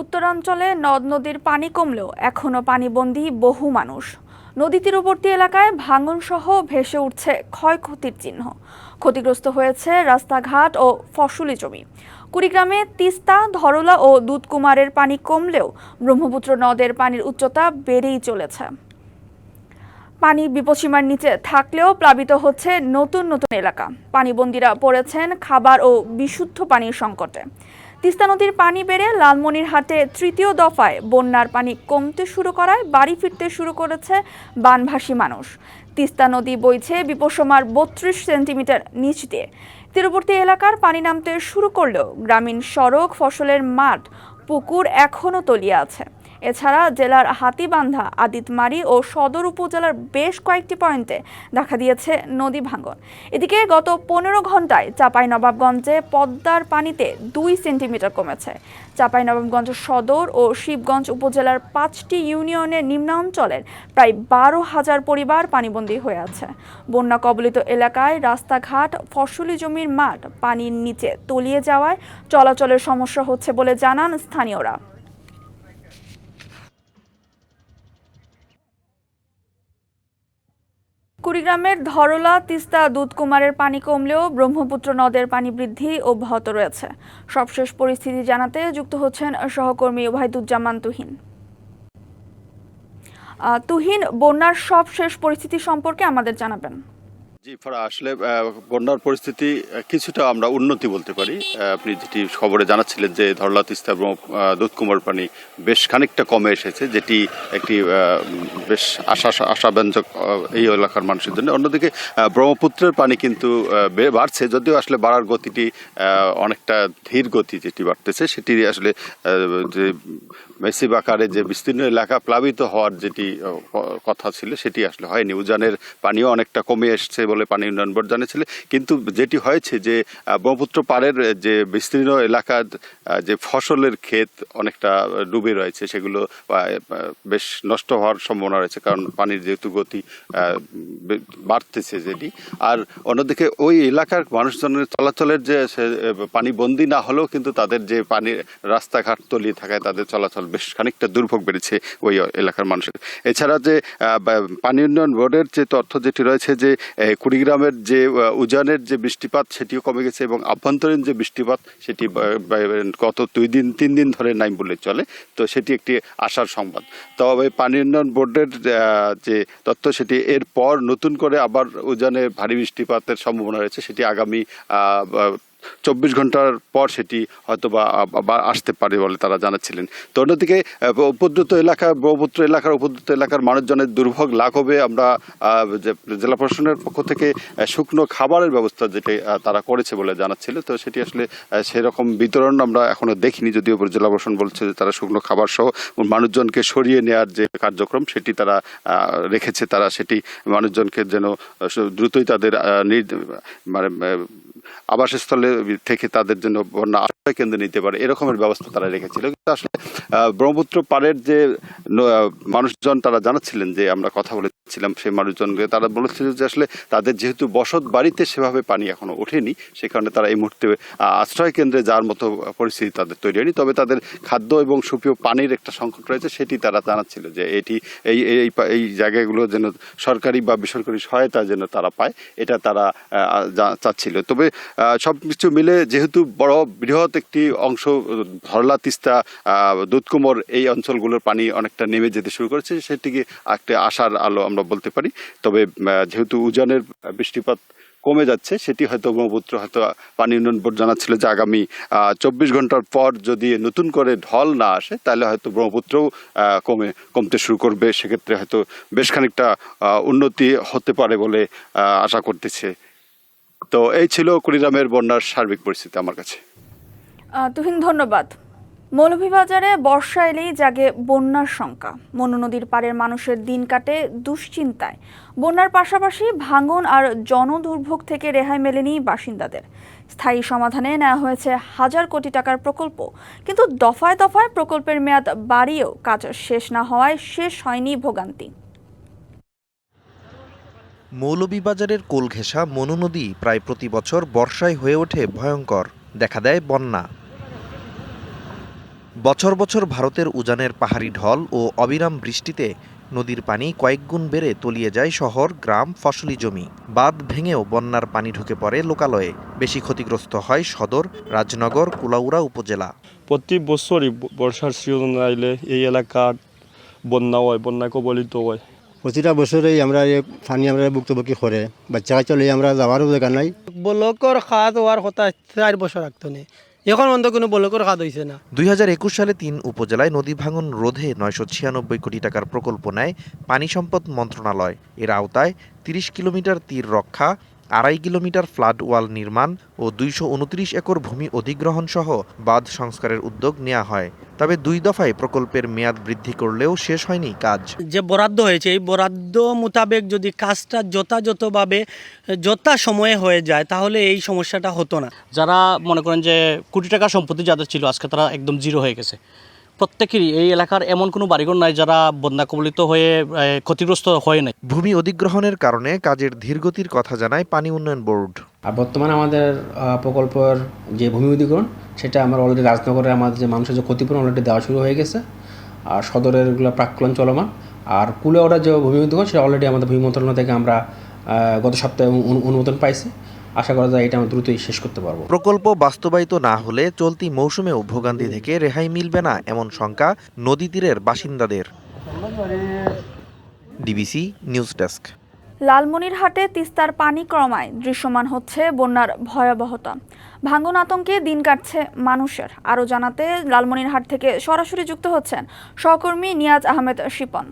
উত্তরাঞ্চলে নদ নদীর পানি কমলেও এখনও পানিবন্দী বহু মানুষ। নদী তীরবর্তী এলাকায় ভাঙন সহ ভেসে উঠছে ক্ষয়ক্ষতির চিহ্ন। ক্ষতিগ্রস্ত হয়েছে রাস্তাঘাট ও ফসলি জমি। কুড়িগ্রামে তিস্তা, ধরলা ও দুধকুমারের পানি কমলেও ব্রহ্মপুত্র নদের পানির উচ্চতা বেড়েই চলেছে। পানি বিপদসীমার নিচে থাকলেও প্লাবিত হচ্ছে নতুন নতুন এলাকা। পানিবন্দীরা পড়েছেন খাবার ও বিশুদ্ধ পানির সংকটে। তিস্তা নদীর পানি বেড়ে লালমনিরহাটে তৃতীয় দফায় বন্যার পানি কমতে শুরু করায় বাড়ি ফিরতে শুরু করেছে বানভাসী মানুষ। তিস্তা নদী বইছে বিপসমার বত্রিশ সেন্টিমিটার নিচ দিয়ে। তীরবর্তী এলাকার পানি নামতে শুরু করলেও গ্রামীণ সড়ক, ফসলের মাঠ, পুকুর এখনও তলিয়ে আছে। এছাড়া জেলার হাতিবান্ধা, আদিতমারি ও সদর উপজেলার বেশ কয়েকটি পয়েন্টে দেখা দিয়েছে নদী ভাঙন। এদিকে গত পনেরো ঘন্টায় চাঁপাইনবাবগঞ্জে পদ্মার পানিতে দুই সেন্টিমিটার কমেছে। চাঁপাইনবাবগঞ্জ সদর ও শিবগঞ্জ উপজেলার পাঁচটি ইউনিয়নের নিম্নাঞ্চলের প্রায় বারো হাজার পরিবার পানিবন্দী হয়ে আছে। বন্যা কবলিত এলাকায় রাস্তাঘাট, ফসলি জমির মাঠ পানির নিচে তলিয়ে যাওয়ায় চলাচলের সমস্যা হচ্ছে বলে জানান স্থানীয়রা। কুড়িগ্রামের ধরলা, তিস্তা, দুধকুমারের পানি কমলেও ব্রহ্মপুত্র নদের পানি বৃদ্ধি অব্যাহত রয়েছে। সবশেষ পরিস্থিতি জানাতে যুক্ত হচ্ছেন সহকর্মী ওবায়দুজ্জামান তুহিন। তুহিন, বন্যার সবশেষ পরিস্থিতি সম্পর্কে আমাদের জানাবেন। জি ফারা আসলে বন্যার পরিস্থিতি কিছুটা আমরা উন্নতি বলতে পারি। আপনি যেটি খবরে জানাচ্ছিলেন যে ধরলা তিস্তা এবং দুধকুমার পানি বেশ খানিকটা কমে এসেছে, যেটি একটি বেশ আশা, আশাব্যঞ্জক এই এলাকার মানুষের জন্য। অন্যদিকে ব্রহ্মপুত্রের পানি কিন্তু বাড়ছে, যদিও আসলে বাড়ার গতিটি অনেকটা ধীর গতি যেটি বাড়তেছে, সেটি আসলে যে মেসিব আকারে যে বিস্তীর্ণ এলাকা প্লাবিত হওয়ার যেটি কথা ছিল, সেটি আসলে হয়নি। উজানের পানিও অনেকটা কমে এসছে বলে পানি উন্নয়ন বোর্ড জানিয়েছিল। কিন্তু যেটি হয়েছে যে ব্রহ্মপুত্র পাড়ের যে বিস্তীর্ণ এলাকার যে ফসলের ক্ষেত অনেকটা ডুবে রয়েছে, সেগুলো বেশ নষ্ট হওয়ার সম্ভাবনা রয়েছে, কারণ পানির যেহেতু গতি বাড়তেছে যেটি। আর অন্যদিকে ওই এলাকার মানুষজনের চলাচলের যে পানি বন্দি না হলেও কিন্তু তাদের যে পানি রাস্তাঘাট তলিয়ে থাকায় তাদের চলাচল বেশ খানিকটা দুর্ভোগ বেড়েছে ওই এলাকার মানুষের। এছাড়া যে পানি উন্নয়ন বোর্ডের যে তথ্য যেটি রয়েছে যে কুড়িগ্রামের যে উজানের যে বৃষ্টিপাত সেটিও কমে গেছে এবং আভ্যন্তরীণ যে বৃষ্টিপাত সেটি গত দুই দিন, তিন দিন ধরে নাই বলে চলে। তো সেটি একটি আশার সংবাদ। তবে পানি উন্নয়ন বোর্ডের যে তথ্য সেটি এরপর নতুন করে আবার উজানে ভারী বৃষ্টিপাতের সম্ভাবনা রয়েছে। সেটি আগামী চব্বিশ ঘণ্টার পর সেটি হয়তো বা আসতে পারে বলে তারা জানাচ্ছিলেন। তো অন্যদিকে উপদ্রুত এলাকা ব্রহ্মপুত্র এলাকার উপদ্রুত এলাকার মানুষজনের দুর্ভোগ লাঘবে। আমরা জেলা প্রশাসনের পক্ষ থেকে শুকনো খাবারের ব্যবস্থা যেটি তারা করেছে বলে জানাচ্ছিল, তো সেটি আসলে সেরকম বিতরণ আমরা এখনও দেখিনি, যদিও জেলা প্রশাসন বলছে যে তারা শুকনো খাবার সহ মানুষজনকে সরিয়ে নেওয়ার যে কার্যক্রম, সেটি তারা রেখেছে। তারা সেটি মানুষজনকে যেন দ্রুতই তাদের মানে আবাসস্থলে থেকে তাদের জন্য বন্যা আশ্রয় কেন্দ্র নিতে পারে, এরকমের ব্যবস্থা তারা রেখেছিল। কিন্তু আসলে ব্রহ্মপুত্র পাড়ের যে মানুষজন তারা জানাচ্ছিলেন যে, আমরা কথা বলেছিলাম সেই মানুষজনকে, তারা বলেছিল যে আসলে তাদের যেহেতু বসত বাড়িতে সেভাবে পানি এখনও ওঠেনি, সে কারণে তারা এই মুহূর্তে আশ্রয় কেন্দ্রে যাওয়ার মতো পরিস্থিতি তাদের তৈরি হয়নি। তবে তাদের খাদ্য এবং সুপ্রিয় পানির একটা সংকট রয়েছে, সেটি তারা জানাচ্ছিল যে এটি, এই এই এই জায়গাগুলো যেন সরকারি বা বেসরকারি সহায়তা যেন তারা পায়, এটা তারা চাচ্ছিল। তবে সব কিছু মিলে যেহেতু বড় বৃহৎ একটি অংশ, ধরলা, তিস্তা দুধকুমর এই অঞ্চলগুলোর পানি অনেকটা নেমে যেতে শুরু করেছে, সেটিকে একটা আশার আলো আমরা বলতে পারি। তবে যেহেতু উজানের বৃষ্টিপাত কমে যাচ্ছে, সেটি হয়তো ব্রহ্মপুত্র হয়তো পানি উন্নয়ন বোর্ড জানাচ্ছিল যে আগামী চব্বিশ ঘণ্টার পর যদি নতুন করে ঢল না আসে, তাহলে হয়তো ব্রহ্মপুত্রও কমে, কমতে শুরু করবে। সেক্ষেত্রে হয়তো বেশ খানিকটা উন্নতি হতে পারে বলে আশা করতেছে। তো এই ছিল কুড়িগ্রামের বন্যার সার্বিক পরিস্থিতি আমার কাছে। তুহিন, ধন্যবাদ। মৌলভীবাজারে বর্ষা এলেই জাগে বন্যার শঙ্কা। মনু নদীর পাড়ের মানুষের দিন কাটে দুশ্চিন্তায়। বন্যার পাশাপাশি ভাঙন আর জনদুর্ভোগ থেকে রেহাই মেলেনি বাসিন্দাদের। স্থায়ী সমাধানে নেওয়া হয়েছে হাজার কোটি টাকার প্রকল্প। কিন্তু দফায় দফায় প্রকল্পের মেয়াদ বাড়িয়েও কাজ শেষ না হওয়ায় শেষ হয়নি ভোগান্তি। মৌলভীবাজারের কোলঘেঁষা মনু নদী প্রায় প্রতি বছর বর্ষায় হয়ে ওঠে ভয়ঙ্কর, দেখা দেয় বন্যা। বছর বছর ভারতের উজানের পাহাড়ি ঢল ও অবিরাম বৃষ্টিতে নদীর পানি কয়েকগুণ বেড়ে তলিয়ে যায় শহর, গ্রাম, ফসলি জমি। বাঁধ ভেঙেও বন্যার পানি ঢুকে পড়ে লোকালয়ে। বেশি ক্ষতিগ্রস্ত হয় সদর, রাজনগর, কুলাউড়া উপজেলা। প্রতি বছরই বর্ষার সিজন আইলে এই এলাকার বন্যা হয়, বন্যা কবলিত হয়। প্রতিটা বছরেই আমরা এই পানি আমরা ভুক্তভোগী করে বাচ্চা লই আমরা যাওয়ারও জায়গা নাই। ব্লকর খাত হওয়ার কথা চার বছর রাখতো না। এখন অন্ত কোনো ব্লকর খাত হয়েছে না। দুই হাজার একুশ সালে তিন উপজেলায় নদী ভাঙন রোধে নয়শো ছিয়ানব্বই কোটি টাকার প্রকল্প নেয় পানি সম্পদ মন্ত্রণালয় এর আওতায় তিরিশ কিলোমিটার তীর রক্ষা আড়াই কিলোমিটার ফ্লাড ওয়াল নির্মাণ ও দুইশো উনত্রিশ একর ভূমি অধিগ্রহণ সহ বাঁধ সংস্কারের উদ্যোগ নেওয়া হয়। তবে দুই দফায় প্রকল্পের মেয়াদ বৃদ্ধি করলেও শেষ হয়নি কাজ। যে বরাদ্দ হয়েছে এই বরাদ্দ মোতাবেক যদি কাজটা যথাযথভাবে যথা সময়ে হয়ে যায় তাহলে এই সমস্যাটা হতো না। যারা মনে করেন যে কোটি টাকা সম্পত্তি যাদের ছিল আজকে তারা একদম জিরো হয়ে গেছে। প্রত্যেকেরই এই এলাকার এমন কোনো বাড়িঘর নাই যারা বন্যা কবলিত হয়ে ক্ষতিগ্রস্ত হয় নাই। ভূমি অধিগ্রহণের কারণে কাজের ধীরগতির কথা জানায় পানি উন্নয়ন বোর্ড। আর বর্তমানে আমাদের প্রকল্পের যে ভূমি অধিগ্রহণ সেটা আমরা অলরেডি রাজনগরে আমাদের যে মানুষের যে ক্ষতিপূরণ অলরেডি দেওয়া শুরু হয়ে গেছে। আর সদরেরগুলো প্রাক্কলন চলমান। আর কুলেওড়ার যে ভূমি অধিগ্রহণ সেটা অলরেডি আমাদের ভূমি মন্ত্রণালয় থেকে আমরা গত সপ্তাহে অনু- অনুমোদন পাইছি। আশা করা যায় এটা আমরা দ্রুতই শেষ করতে পারব। প্রকল্প বাস্তবায়িত না হলে চলতি মৌসুমেও ভোগান্তি থেকে রেহাই মিলবে না এমন শঙ্কা নদী তীরের বাসিন্দাদের। DBC news desk. লালমনিরহাটে তিস্তার পানি ক্রমায় দৃশ্যমান হচ্ছে বন্যার ভয়াবহতা। ভাঙ্গন আতঙ্কে দিন কাটছে মানুষের। আরও জানাতে লালমনিরহাট থেকে সরাসরি যুক্ত হচ্ছেন সহকর্মী নিয়াজ আহমেদ শিপন।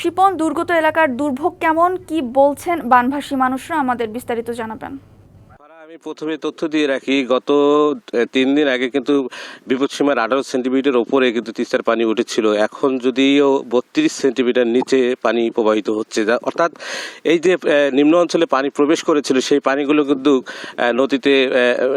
শিপন দুর্গত এলাকার দুর্ভোগ কেমন? কি বলছেন বানভাসী মানুষরা? আমাদের বিস্তারিত জানাবেন। আমি প্রথমে তথ্য দিয়ে রাখি, গত তিন দিন আগে কিন্তু বিপদসীমার আঠারো সেন্টিমিটার ওপরে কিন্তু তিস্তার পানি উঠেছিল। এখন যদিও বত্রিশ সেন্টিমিটার নিচে পানি প্রবাহিত হচ্ছে, যা- অর্থাৎ এই যে নিম্ন অঞ্চলে পানি প্রবেশ করেছিল, সেই পানিগুলো কিন্তু নদীতে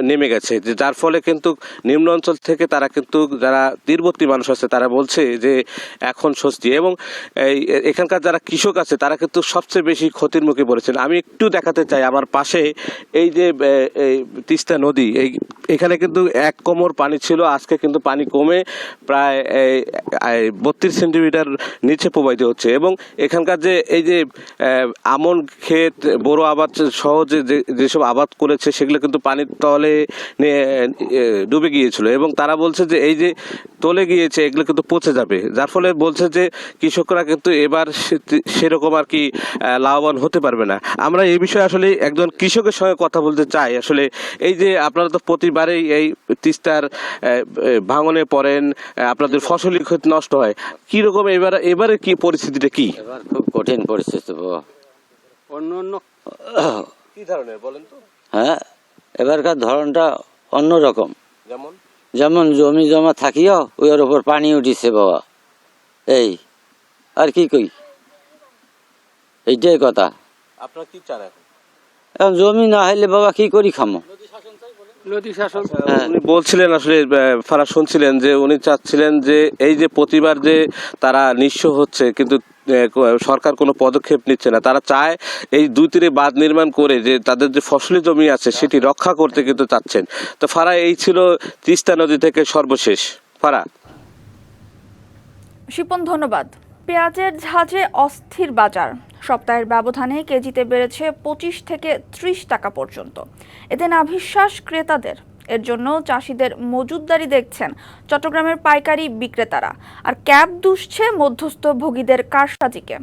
নেমে গেছে। যার ফলে কিন্তু নিম্ন অঞ্চল থেকে তারা কিন্তু, যারা তীরবর্তী মানুষ আছে, তারা বলছে যে, এখন স্বস্তি। এবং এই এখানকার যারা কৃষক আছে, তারা কিন্তু সবচেয়ে বেশি ক্ষতির মুখে পড়েছেন। আমি একটু দেখাতে চাই আমার পাশে, এই যে এই তিস্তা নদী, এই এখানে কিন্তু এক কোমর পানি ছিল, আজকে কিন্তু পানি কমে প্রায় এই বত্রিশ সেন্টিমিটার নিচে প্রবাহিত হচ্ছে এবং এখানকার যে, এই যে আমন ক্ষেত, বড় আবাদ সহজে যে, যেসব আবাদ করেছে, সেগুলো কিন্তু পানির তলে ডুবে গিয়েছিল এবং তারা বলছে যে, এই যে তলে গিয়েছে এগুলো কিন্তু পচে যাবে। যার ফলে বলছে যে কৃষকরা কিন্তু এবার সে- সেরকম আর কি লাভবান হতে পারবে না। আমরা এই বিষয়ে আসলে একজন কৃষকের সঙ্গে কথা বলতে চাই। আসলে এই যে আপনারা তো প্রতিবারেই এই তিস্তার ভাঙনে পড়েন আপনাদের ফসলি ক্ষতি নষ্ট হয়। কি রকম এবার এবারে কি পরিস্থিতিটা কি? এবার খুব কঠিন পরিস্থিতি অন্য অন্য কি ধরনের বলেন তো? হ্যাঁ এবারকার ধরনটা অন্যরকম। যেমন? যেমন জমি জমা থাকিও ওর ওপর পানি উঠিছে বাবা। এই আর কি কই? এইটাই কথা। আপনারা কি চান এখন? এখন জমি না হইলে বাবা কি করি খামো? হ্যাঁ। উনি বলছিলেন আসলে ফারা শুনছিলেন যে উনি চাচ্ছিলেন যে এই যে প্রতিবার যে তারা নিঃস্ব হচ্ছে কিন্তু সরকার কোনো পদক্ষেপ নিচ্ছে না। তারা চায় এই দুই তীরে বাঁধ নির্মাণ করে যে তাদের যে ফসলি জমি আছে সেটি রক্ষা করতে কিন্তু চাচ্ছেন। তো ফারা এই ছিল তিস্তা নদী থেকে সর্বশেষ। ফারা। শিপন ধন্যবাদ। পেঁয়াজের ঝাঁজে অস্থির বাজার। সপ্তাহের ব্যবধানে কেজিতে বেড়েছে পঁচিশ থেকে ত্রিশ টাকা পর্যন্ত। এতে নাভিশ্বাস ক্রেতাদের। এর জন্য চাষিদের মজুদদারি দেখছেন চট্টগ্রামের পাইকারি বিক্রেতারা। আর ক্যাব দুষছে মধ্যস্থ ভোগীদের কারসাজিকে।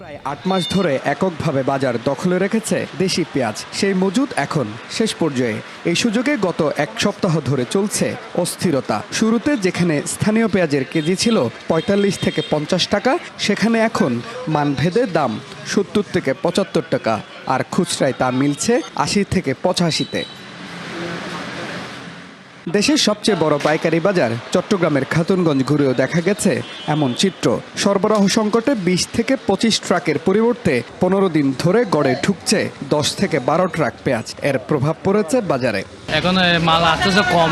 প্রায় আট মাস ধরে এককভাবে বাজার দখলে রেখেছে দেশি পেঁয়াজ। সেই মজুদ এখন শেষ পর্যায়ে। এই সুযোগে গত এক সপ্তাহ ধরে চলছে অস্থিরতা। শুরুতে যেখানে স্থানীয় পেঁয়াজের কেজি ছিল পঁয়তাল্লিশ থেকে পঞ্চাশ টাকা, সেখানে এখন মানভেদে দাম সত্তর থেকে পঁচাত্তর টাকা। আর খুচরায় তা মিলছে আশি থেকে পঁচাশিতে। দেশের সবচেয়ে বড় পাইকারি বাজার চট্টগ্রামের খাতুনগঞ্জ ঘুরেও দেখা গেছে এমন চিত্র। সরবরাহ সংকটে বিশ থেকে পঁচিশ ট্রাকের পরিবর্তে পনেরো দিন ধরে গড়ে ঢুকছে দশ থেকে বারো ট্রাক পেঁয়াজ। এর প্রভাব পড়েছে বাজারে। এখন মাল আসতেছে কম।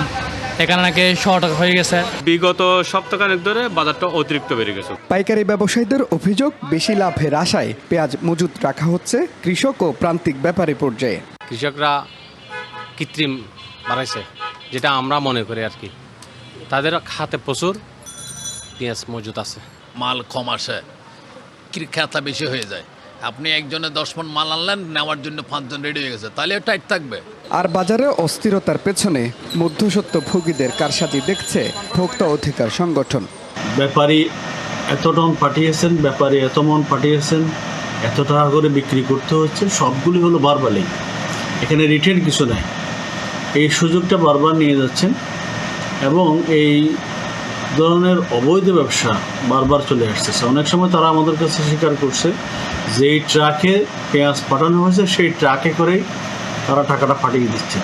এখানে নাকি শর্ট হয়ে গেছে। বিগত সপ্তাহখানেক ধরে বাজারটা অতিরিক্ত বেড়ে গেছে। পাইকারি ব্যবসায়ীদের অভিযোগ বেশি লাভের আশায় পেঁয়াজ মজুত রাখা হচ্ছে কৃষক ও প্রান্তিক ব্যাপারী পর্যায়ে। কৃষকরা কৃত্রিম বাড়াইছে। যেটা আমরা মনে করি আর কি। তাদের খাতে প্রচুর পেঁয়াজ মজুদ আছে। মাল কম আসে খেতা বেশি হয়ে যায়। আপনি একজনে দশ মন মাল আনলেন নেওয়ার জন্য পাঁচজন রেডি হয়ে গেছে তাহলে টাইট থাকবে। আর বাজারে অস্থিরতার পেছনে মধ্যসত্ত্ব ভোগীদের কারসাজি দেখছে ভোক্তা অধিকার সংগঠন। ব্যাপারী এত টন পাঠিয়েছেন ব্যাপারী এত মন পাঠিয়েছেন এত টাকা করে বিক্রি করতে হচ্ছে সবগুলি হলো বারবারই এখানে রিটেন কিছু নাই। এই সুযোগটা বারবার নিয়ে যাচ্ছেন এবং এই ধরনের অবৈধ ব্যবসা বারবার চলে আসতেছে। অনেক সময় তারা আমাদের কাছে স্বীকার করছে যে এই ট্রাকে পেঁয়াজ পাঠানো হয়েছে সেই ট্রাকে করেই তারা টাকাটা পাঠিয়ে দিচ্ছে।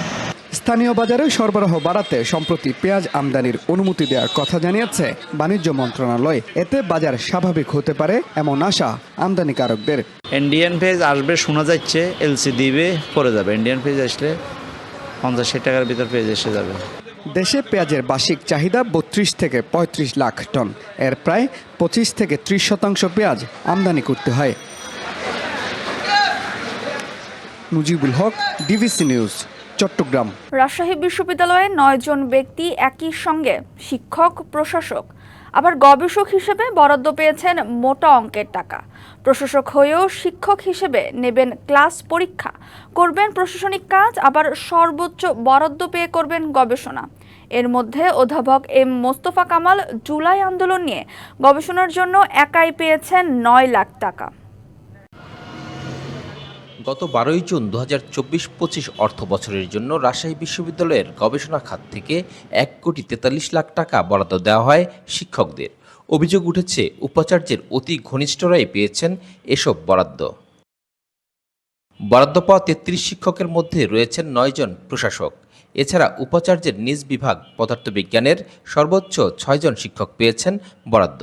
স্থানীয় বাজারে সরবরাহ বাড়াতে সম্প্রতি পেঁয়াজ আমদানির অনুমতি দেওয়ার কথা জানিয়েছে বাণিজ্য মন্ত্রণালয়। এতে বাজার স্বাভাবিক হতে পারে এমন আশা আমদানিকারকদের। ইন্ডিয়ান পেজ আসবে শোনা যাচ্ছে এলসি দিবে পরে যাবে। ইন্ডিয়ান পেজ আসলে পঞ্চাশ ষাট টাকার ভিতর পেজ এসে যাবে। দেশে পেঁয়াজের বার্ষিক চাহিদা বত্রিশ থেকে পঁয়ত্রিশ লাখ টন। এর প্রায় পঁচিশ থেকে ত্রিশ শতাংশ পেঁয়াজ আমদানি করতে হয়। Mujibul Haque DBC news Chattogram. Rajshahi বিশ্ববিদ্যালয়ে নয়জন ব্যক্তি একই সঙ্গে শিক্ষক প্রশাসক আবার গবেষক হিসেবে বরাদ্দ পেয়েছেন মোটা অঙ্কের টাকা। প্রশাসক হয়েও শিক্ষক হিসেবে নেবেন ক্লাস পরীক্ষা। করবেন প্রশাসনিক কাজ, আবার সর্বোচ্চ বরাদ্দ পেয়ে করবেন গবেষণা। এর মধ্যে অধ্যাপক এম মোস্তফা কামাল জুলাই আন্দোলন নিয়ে গবেষণার জন্য একাই পেয়েছেন নয় লাখ টাকা। গত বারোই জুন দু হাজার চব্বিশ পঁচিশ অর্থ বছরের জন্য রাজশাহী বিশ্ববিদ্যালয়ের গবেষণা খাত থেকে এক কোটি তেতাল্লিশ লাখ টাকা বরাদ্দ দেওয়া হয় শিক্ষকদের। অভিযোগ উঠেছে, উপাচার্যের অতি ঘনিষ্ঠরাই পেয়েছেন এসব বরাদ্দ। বরাদ্দ পাওয়া তেত্রিশ শিক্ষকের মধ্যে রয়েছেন নয়জন প্রশাসক। এছাড়া উপাচার্যের নিজ বিভাগ পদার্থবিজ্ঞানের সর্বোচ্চ ছয়জন শিক্ষক পেয়েছেন বরাদ্দ।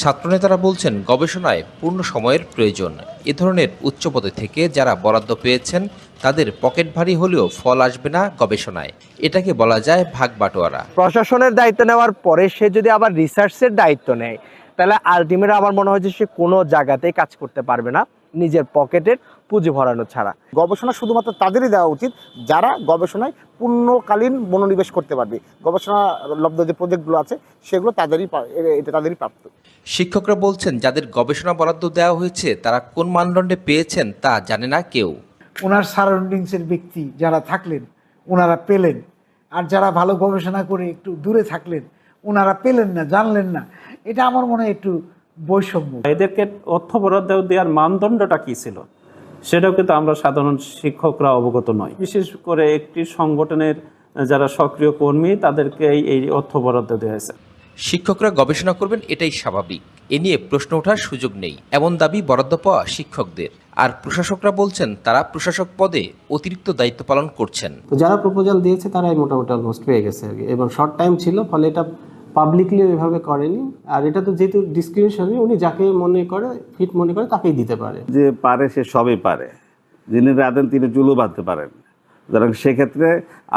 ছাত্রনেতারা বলছেন, গবেষণায় পূর্ণ সময়ের প্রয়োজন। এ ধরনের উচ্চপদে থেকে যারা বরাদ্দ পেয়েছেন, তাদের পকেট ভারী হলেও ফল আসবে না গবেষণায়। এটাকে বলা যায় ভাগ বাটোয়ারা। প্রশাসনের দায়িত্ব নেওয়ার পরে সে যদি আবার রিসার্চের দায়িত্ব নেয়, তাহলে আলটিমেট আমার মনে হয় যে সে কোনো জায়গাতেই কাজ করতে পারবে না। নিজের পকেটের পুঁজি ভরানো ছাড়া। গবেষণা শুধুমাত্র তাদেরই দেওয়া উচিত যারা গবেষণায় পূর্ণকালীন মনোনিবেশ করতে পারবে। গবেষণা লব্ধ যে প্রজেক্টগুলো আছে সেগুলো তাদেরই এটা তাদেরই প্রাপ্ত। শিক্ষকরা বলছেন যাদের গবেষণা বরাদ্দ দেওয়া হয়েছে তারা কোন মানদণ্ডে পেয়েছেন তা জানে না কেউ। ওনার সারাউন্ডিংসের ব্যক্তি যারা থাকলেন ওনারা পেলেন। আর যারা ভালো গবেষণা করে একটু দূরে থাকলেন ওনারা পেলেন না জানলেন না। এটা আমার মনে হয় একটু বৈষম্য। এদেরকে অর্থ বরাদ্দ দেওয়ার মানদণ্ডটা কী ছিল? সেটাও কিন্তু আমরা সাধারণ শিক্ষকরা অবগত নয়। বিশেষ করে একটি সংগঠনের যারা সক্রিয় কর্মী তাদেরকে এই- এই অর্থ বরাদ্দ দেওয়া হয়েছে। শিক্ষকরা গবেষণা করবেন এটাই স্বাভাবিক। এ নিয়ে প্রশ্ন ওঠার সুযোগ নেই। এমন দাবি বরাদ্দ পাওয়া শিক্ষকদের। আর প্রশাসকরা বলছেন তারা প্রশাসক পদে অতিরিক্ত দায়িত্ব পালন করছেন। যারা প্রপোজাল দিয়েছে তারাই মোটামুটি অলমোস্ট পেয়ে গেছে আর কি। এবং শর্ট টাইম ছিল ফলে এটা পাবলিকলি ওইভাবে করেনি। আর এটা তো যেহেতু ডিসক্রিপশনে উনি যাকে মনে করে ফিট মনে করে তাকেই দিতে পারে। যে পারে সে সবই পারে। যিনি রাঁধেন তিনি চুলো বাঁধতে পারেন। সুতরাং সেক্ষেত্রে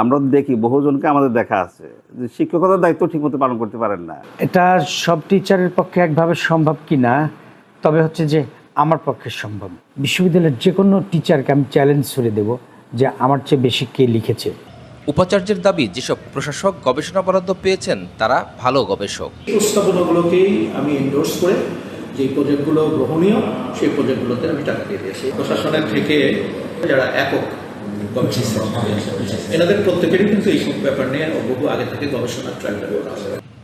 আমরা দেখি বহুজনকে আমাদের দেখা আছে যে শিক্ষকতার দায়িত্ব ঠিকমতো পালন করতে পারেন না। এটা সব টিচারের পক্ষে একভাবে সম্ভব কি না তবে হচ্ছে যে আমার পক্ষে সম্ভব। বিশ্ববিদ্যালয়ের যে কোনো টিচারকে আমি চ্যালেঞ্জ করে দেব যে আমার চেয়ে বেশি কে লিখেছে। উপাচার্যের দাবি যেসব প্রশাসক গবেষণা বরাদ্দ পেয়েছেন তারা ভালো গবেষক। প্রস্তাবনাগুলোকেই আমি এন্ডোর্স করে যে প্রজেক্টগুলো গ্রহণীয় সেই প্রজেক্টগুলোতে আমি টাকা দিয়ে দিয়েছি। প্রশাসনের থেকে যারা একক এনাদের প্রত্যেকেরই কিন্তু এই ব্যাপার নিয়ে বহু আগে থেকে গবেষণার ট্র্যাক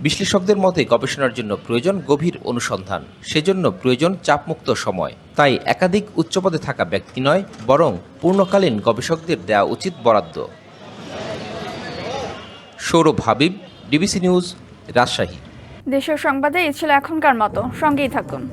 বিশ্লেষকদের মতে গবেষণার জন্য প্রয়োজন গভীর অনুসন্ধান। সেজন্য প্রয়োজন চাপমুক্ত সময়। তাই একাধিক উচ্চপদে থাকা ব্যক্তি নয় বরং পূর্ণকালীন গবেষকদের দেওয়া উচিত বরাদ্দ। Sourav Habib DBC news Rajshahi. দেশের সংবাদে এই ছিল এখনকার মতো। সঙ্গেই থাকুন।